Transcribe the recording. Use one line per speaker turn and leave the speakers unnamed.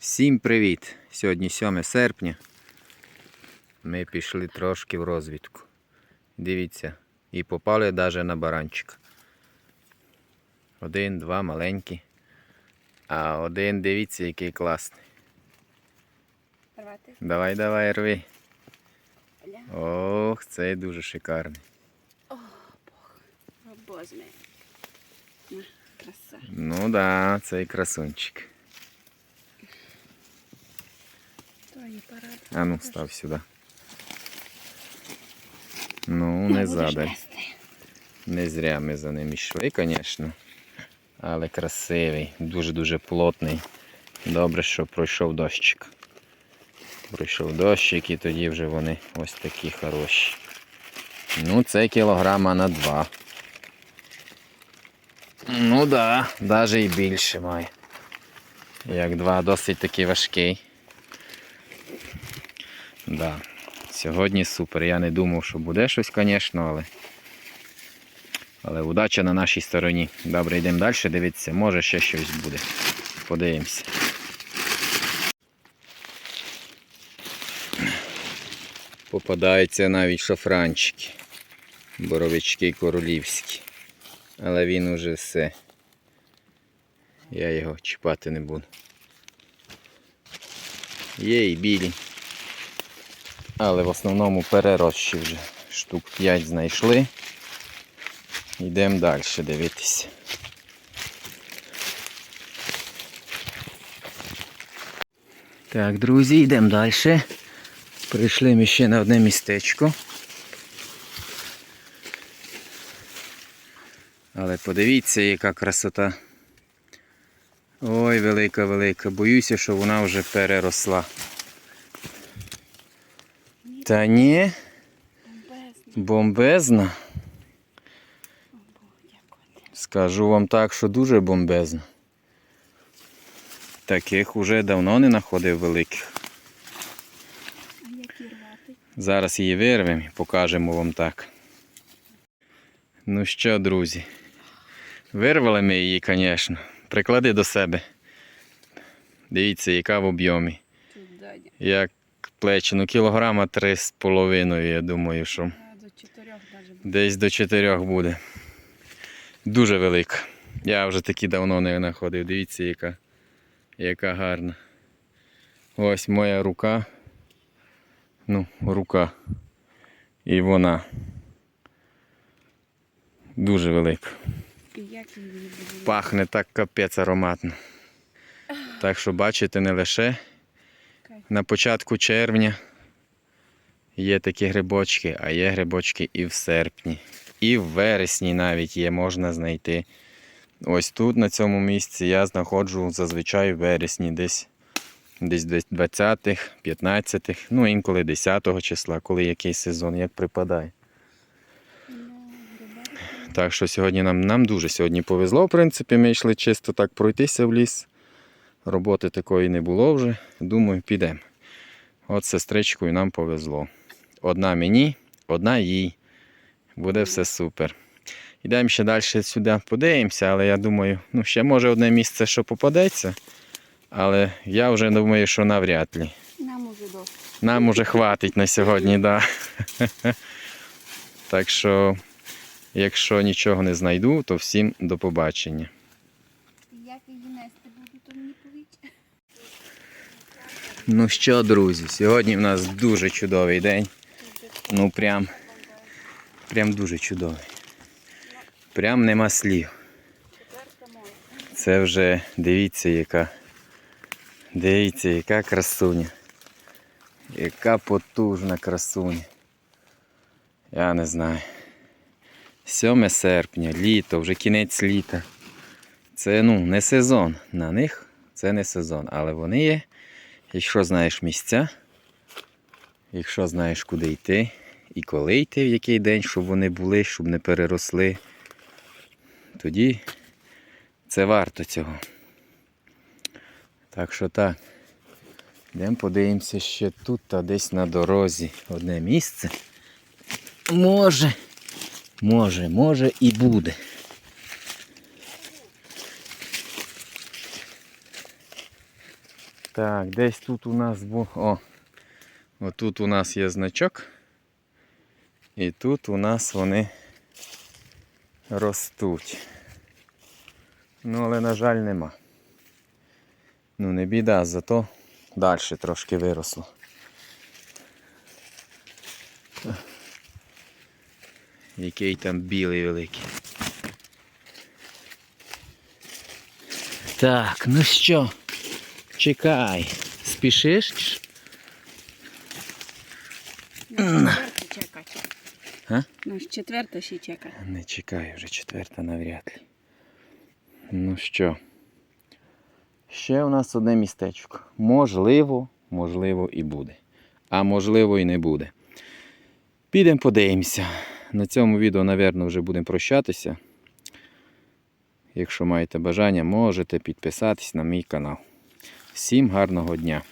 Всім привіт! Сьогодні 7 серпня. Ми пішли трошки в розвідку. Дивіться, і попали навіть на баранчика. Один, два маленькі. А один, дивіться, який класний.
Рвати.
Давай, давай, рви. Ох, цей дуже шикарний.
О, Бог. О, Боже краса.
Ну да, цей красунчик.
То є парад.
А ну, став сюди. Ну, не задай. Не зря ми за ним йшли, звісно. Але красивий, дуже-дуже плотний. Добре, що пройшов дощик. Пройшов дощик і тоді вже вони ось такі хороші. Ну, це кілограма на два. Ну да, навіть і більше має. Як два, досить таки важкий. Да. Сьогодні супер. Я не думав, що буде щось, звісно, але. Але удача на нашій стороні. Добре, йдемо далі, дивіться, може ще щось буде. Подивимося. Попадаються навіть шафранчики. Боровички королівські. Але він уже все. Я його чіпати не буду. Є і білі. Але в основному перерощі вже. Штук 5 знайшли. Йдемо далі дивитися. Так, друзі, йдемо далі. Прийшли ми ще на одне містечко. Але подивіться, яка красота. Ой, велика, велика. Боюся, що вона вже переросла. Та ні, бомбезна. Скажу вам так, що дуже бомбезна. Таких уже давно не знаходив великих. Зараз її вирвемо і покажемо вам так. Ну що, друзі, вирвали ми її, звісно. Приклади до себе. Дивіться, яка в об'ємі. Як плечі, ну кілограма три з половиною, я думаю, що
до чотирьох
десь до чотирьох буде. Дуже велика. Я вже такі давно не знаходив. Дивіться, яка, яка гарна. Ось моя рука. Ну, рука. І вона. Дуже велика. Пахне так капець ароматно. Так що бачите, не лише. На початку червня є такі грибочки, а є грибочки і в серпні. І в вересні навіть є, можна знайти. Ось тут, на цьому місці, я знаходжу зазвичай в вересні, десь десь десь 20-х, 15-х, ну інколи 10-го числа, коли який сезон, як припадає. Так що сьогодні нам, нам дуже сьогодні повезло, в принципі, ми йшли чисто так пройтися в ліс. Роботи такої не було вже. Думаю, підемо. От з сестричкою нам повезло. Одна мені, одна їй. Буде все супер. Йдемо ще далі сюди подивимося, але я думаю, ну ще може одне місце, що попадеться. Але я вже думаю, що навряд ли.
Нам уже досить.
Нам уже хватить на сьогодні, да. Так що, якщо нічого не знайду, то всім до побачення.
Нести буду, то мені повіть.
Ну що, друзі, сьогодні в нас дуже чудовий день. Ну прям, прям дуже чудовий. Прям нема слів. Це вже дивіться, яка. Дивіться, яка красуня. Яка потужна красуня. Я не знаю. 7 серпня, літо, вже кінець літа. Це ну, не сезон. На них це не сезон. Але вони є. Якщо знаєш місця, якщо знаєш, куди йти і коли йти, в який день, щоб вони були, щоб не переросли, тоді це варто цього. Так що так. Йдемо подивимося ще тут, та десь на дорозі одне місце. Може, може, може і буде. Так, десь тут у нас був. О! Отут у нас є значок. І тут у нас вони ростуть. Ну, але, на жаль, нема. Ну, не біда, зато далі трошки виросло. Який там білий великий. Так, ну що, чекай. Спішиш?
чекати.
А?
На четверте ще чекати.
Не чекай, вже четверта навряд ли. Ну що? Ще у нас одне містечко. Можливо, можливо і буде. А можливо і не буде. Підемо подивимося. На цьому відео, напевно, вже будемо прощатися. Якщо маєте бажання, можете підписатись на мій канал. Всім гарного дня!